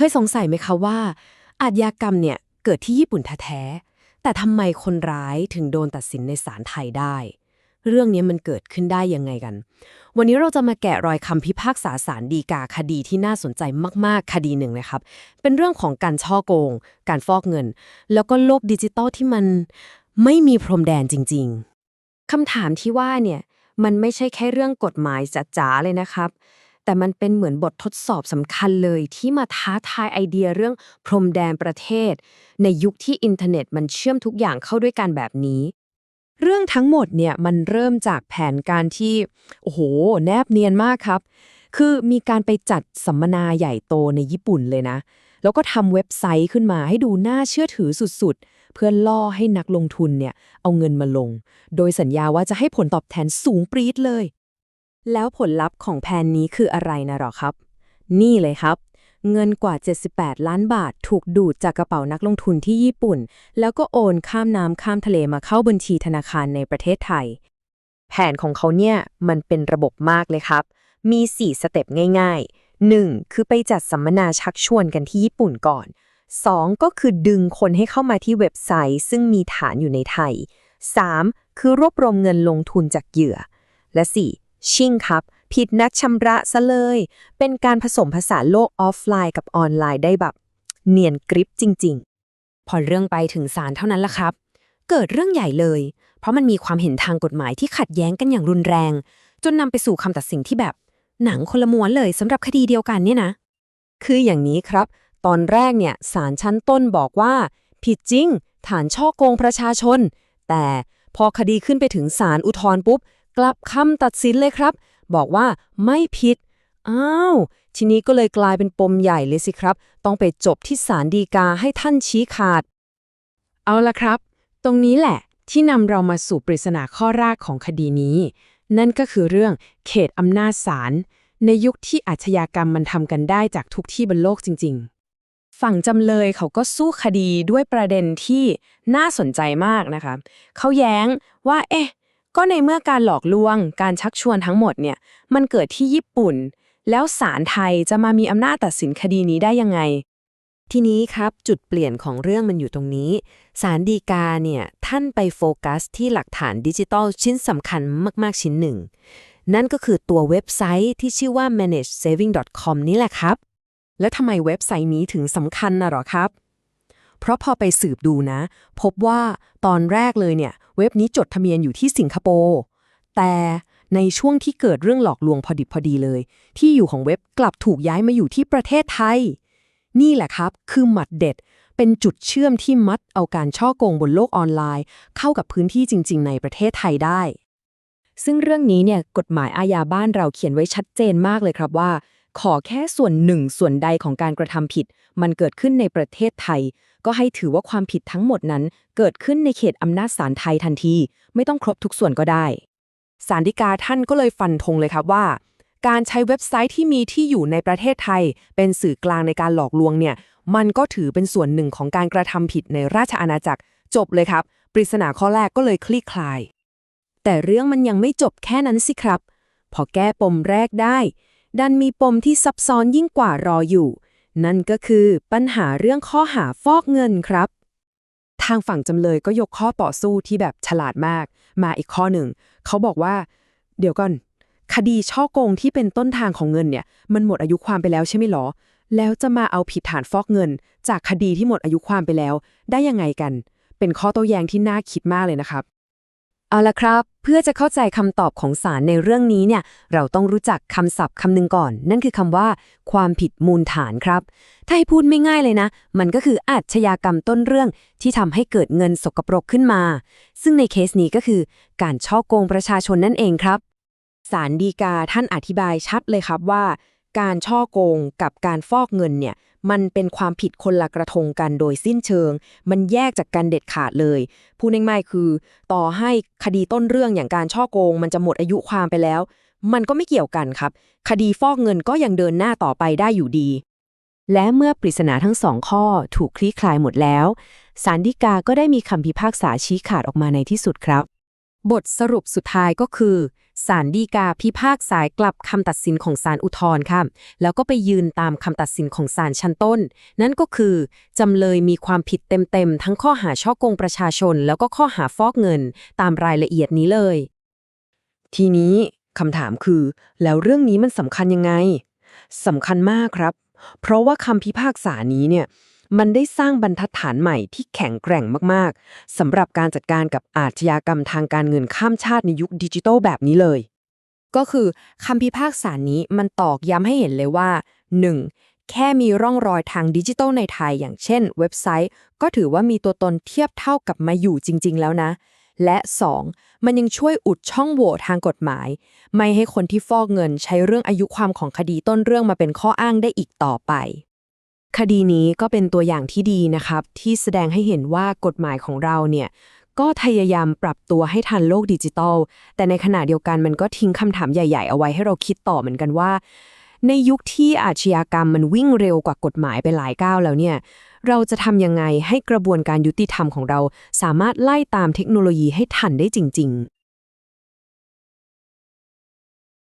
เคยสงสัยไหมคะว่า อาชญากรรมเนี่ยเกิดที่ญี่ปุ่นแท้ๆแต่ทำไมคนร้ายถึงโดนตัดสินในศาลไทยได้ เรื่องนี้มันเกิดขึ้นได้ยังไงกัน วันนี้เราจะมาแกะรอยคำพิพากษาศาลฎีกาคดีที่น่าสนใจมากๆ คดีหนึ่งนะครับ เป็นเรื่องของการช่อโกง การฟอกเงิน แล้วก็โลกดิจิตอลที่มันไม่มีพรมแดนจริง ๆคำถามที่ว่าเนี่ยมันไม่ใช่แค่เรื่องกฎหมายจ๋าๆเลยนะครับ แต่มันเป็นเหมือนบททดสอบสำคัญเลยที่มาท้าทายไอเดียเรื่องพรมแดนประเทศ ในยุคที่อินเทอร์เน็ตมันเชื่อมทุกอย่างเข้าด้วยกันแบบนี้ เรื่องทั้งหมดเนี่ยมันเริ่มจากแผนการที่ โอ้โห แนบเนียนมากครับ คือมีการไปจัดสัมมนาใหญ่โตในญี่ปุ่นเลยนะ แล้วก็ทำเว็บไซต์ขึ้นมาให้ดูน่าเชื่อถือสุดๆ เพื่อล่อให้นักลงทุนเนี่ยเอาเงินมาลง โดยสัญญาว่าจะให้ผลตอบแทนสูงปรี๊ดเลย แล้วผลลัพธ์ของแผนนี้คืออะไรนะหรอครับ นี่เลยครับ เงินกว่า 78 ล้านบาทถูกดูดจากกระเป๋านักลงทุนที่ญี่ปุ่น แล้วก็โอนข้ามน้ำข้ามทะเลมาเข้าบัญชีธนาคารในประเทศไทย แผนของเขาเนี่ยมันเป็นระบบมากเลยครับ มี 4 สเต็ปง่ายๆ 1. คือไปจัดสัมมนาชักชวนกันที่ญี่ปุ่นก่อน 2. ก็คือดึงคนให้เข้ามาที่เว็บไซต์ ซึ่งมีฐานอยู่ในไทย 3. คือรวบรวมเงินลงทุนจากเหยื่อ และ 4. ชิ่งครับ ผิดนัดชำระซะเลย เป็นการผสมผสานโลกออฟไลน์กับออนไลน์ได้แบบ เนียนกริปจริง ๆ พอเรื่องไปถึงศาลเท่านั้นละครับ เกิดเรื่องใหญ่เลย เพราะมันมีความเห็นทางกฎหมายที่ขัดแย้งกันอย่างรุนแรง จนนำไปสู่คำตัดสินที่แบบ หนังคนละม้วนเลยสำหรับคดีเดียวกันเนี่ยนะ คืออย่างนี้ครับ ตอนแรกเนี่ยศาลชั้นต้นบอกว่า ผิดจริง ฐานช่อโกงประชาชน แต่พอคดีขึ้นไปถึงศาลอุทธรณ์ปุ๊บ กลับคำตัดสินเลยครับ บอกว่าไม่ผิด อ้าว ทีนี้ก็เลยกลายเป็นปมใหญ่เลยสิครับ ต้องไปจบที่ศาลฎีกาให้ท่านชี้ขาด เอาละครับ ตรงนี้แหละ ที่นำเรามาสู่ปริศนาข้อแรกของคดีนี้ นั่นก็คือเรื่องเขตอำนาจศาลในยุคที่อาชญากรรมมันทำกันได้จากทุกที่บนโลกจริง ๆ ฝั่งจำเลยเขาก็สู้คดีด้วยประเด็นที่น่าสนใจมากนะคะ เขาแย้งว่า เอ๊ะ ก็ในเมื่อการหลอกลวง การชักชวนทั้งหมดเนี่ย มันเกิดที่ญี่ปุ่น แล้วศาลไทยจะมามีอำนาจตัดสินคดีนี้ได้ยังไง ทีนี้ครับจุดเปลี่ยนของเรื่องมันอยู่ตรงนี้ศาลฎีกาเนี่ยท่านไปโฟกัสที่หลักฐานดิจิทัลชิ้นสำคัญมาก ๆ ชิ้นหนึ่ง นั่นก็คือตัวเว็บไซต์ที่ชื่อว่า managesaving.com นี่แหละครับ และทำไมเว็บไซต์นี้ถึงสำคัญนะหรอครับ เพราะพอไปสืบดูนะ พบว่าตอนแรกเลยเนี่ย เว็บนี้จดทะเบียนอยู่ที่สิงคโปร์แต่ในช่วงที่เกิดเรื่องหลอกลวงพอดิบพอดีเลย ที่อยู่ของเว็บกลับถูกย้ายมาอยู่ที่ประเทศไทย นี่แหละครับ คือหมัดเด็ด เป็นจุดเชื่อมที่มัดเอาการช่อโกงบนโลกออนไลน์ เข้ากับพื้นที่จริง ๆ ในประเทศไทยได้ ซึ่งเรื่องนี้เนี่ยกฎหมายอาญาบ้านเราเขียนไว้ชัดเจนมากเลยครับว่า ขอแค่ส่วนหนึ่งส่วนใดของการกระทำผิด มันเกิดขึ้นในประเทศไทย ก็ให้ถือว่าความผิดทั้งหมดนั้น เกิดขึ้นในเขตอำนาจศาลไทยทันที ไม่ต้องครบทุกส่วนก็ได้ศาลฎีกาท่านก็เลยฟันธงเลยครับว่า การใช้เว็บไซต์ที่มีที่อยู่ในประเทศไทย เป็นสื่อกลางในการหลอกลวงเนี่ย มันก็ถือเป็นส่วนหนึ่งของการกระทำผิดในราชอาณาจักร จบเลยครับ ปริศนาข้อแรกก็เลยคลี่คลาย แต่เรื่องมันยังไม่จบแค่นั้นสิครับ พอแก้ปมแรกได้ ดันมีปมที่ซับซ้อนยิ่งกว่ารออยู่ นั่นก็คือปัญหาเรื่องข้อหาฟอกเงินครับ ทางฝั่งจำเลยก็ยกข้อต่อสู้ที่แบบฉลาดมาก มาอีกข้อหนึ่ง เขาบอกว่า เดี๋ยวก่อน คดีช่อโกงที่เป็นต้นทางของเงินเนี่ย มันหมดอายุความไปแล้วใช่ไหมหรอ แล้วจะมาเอาผิดฐานฟอกเงิน จากคดีที่หมดอายุความไปแล้ว ได้ยังไงกัน เป็นข้อโต้แย้งที่น่าคิดมากเลยนะครับ เอาละครับ เพื่อจะเข้าใจคำตอบของศาลในเรื่องนี้เนี่ย เราต้องรู้จักคำศัพท์คำหนึ่งก่อน นั่นคือคำว่า ความผิดมูลฐานครับ ถ้าให้พูดไม่ง่ายเลยนะ มันก็คืออาชญากรรมต้นเรื่องที่ทำให้เกิดเงินสกปรกขึ้นมา ซึ่งในเคสนี้ก็คือการช่อโกงประชาชนนั่นเองครับศาลฎีกาท่านอธิบายชัดเลยครับว่า การช่อโกงกับการฟอกเงินเนี่ย มันเป็นความผิดคนละกระทงกันโดยสิ้นเชิง มันแยกจากกันเด็ดขาดเลยพูดง่ายๆคือ ต่อให้คดีต้นเรื่องอย่างการช่อโกง มันจะหมดอายุความไปแล้ว มันก็ไม่เกี่ยวกันครับ คดีฟอกเงินก็ยังเดินหน้าต่อไปได้อยู่ดี และเมื่อปริศนาทั้งสองข้อถูกคลี่คลายหมดแล้วศาลฎีกาก็ได้มีคำพิพากษาชี้ขาดออกมาในที่สุดครับ บทสรุปสุดท้ายก็คือ ศาลฎีกาพิพากษากลับคำตัดสินของศาลอุทธรณ์ค่ะ แล้วก็ไปยืนตามคำตัดสินของศาลชั้นต้น นั่นก็คือ จำเลยมีความผิดเต็มๆ ทั้งข้อหาช่อกงประชาชน แล้วก็ข้อหาฟอกเงินตามรายละเอียดนี้เลย ทีนี้คำถามคือ แล้วเรื่องนี้มันสำคัญยังไงสำคัญมากครับ เพราะว่าคำพิพากษานี้เนี่ย มันได้สร้างบรรทัดฐานใหม่ที่แข็งแกร่งมากๆสำหรับการจัดการกับอาชญากรรมทางการเงินข้ามชาติในยุคดิจิทัลแบบนี้เลย ก็คือคำพิพากษานี้มันตอกย้ำให้เห็นเลยว่า 1. แค่มีร่องรอยทางดิจิทัลในไทย อย่างเช่น เว็บไซต์ ก็ถือว่ามีตัวตนเทียบเท่ากับมาอยู่จริง ๆ แล้วนะและ 2. มันยังช่วยอุดช่องโหว่ทางกฎหมาย ไม่ให้คนที่ฟอกเงินใช้เรื่องอายุความของคดีต้นเรื่องมาเป็นข้ออ้างได้อีกต่อไป คดีนี้ก็เป็นตัวอย่างที่ดีนะครับ ที่แสดงให้เห็นว่ากฎหมายของเราเนี่ยก็พยายามปรับตัวให้ทันโลกดิจิทัลแต่ในขณะเดียวกันมันก็ทิ้งคำถามใหญ่ ๆ เอาไว้ให้เราคิดต่อเหมือนกันว่า ในยุคที่อาชญากรรมมันวิ่งเร็วกว่ากฎหมายไปหลายก้าวแล้วเนี่ย เราจะทำยังไงให้กระบวนการยุติธรรมของเรา สามารถไล่ตามเทคโนโลยีให้ทันได้จริง ๆ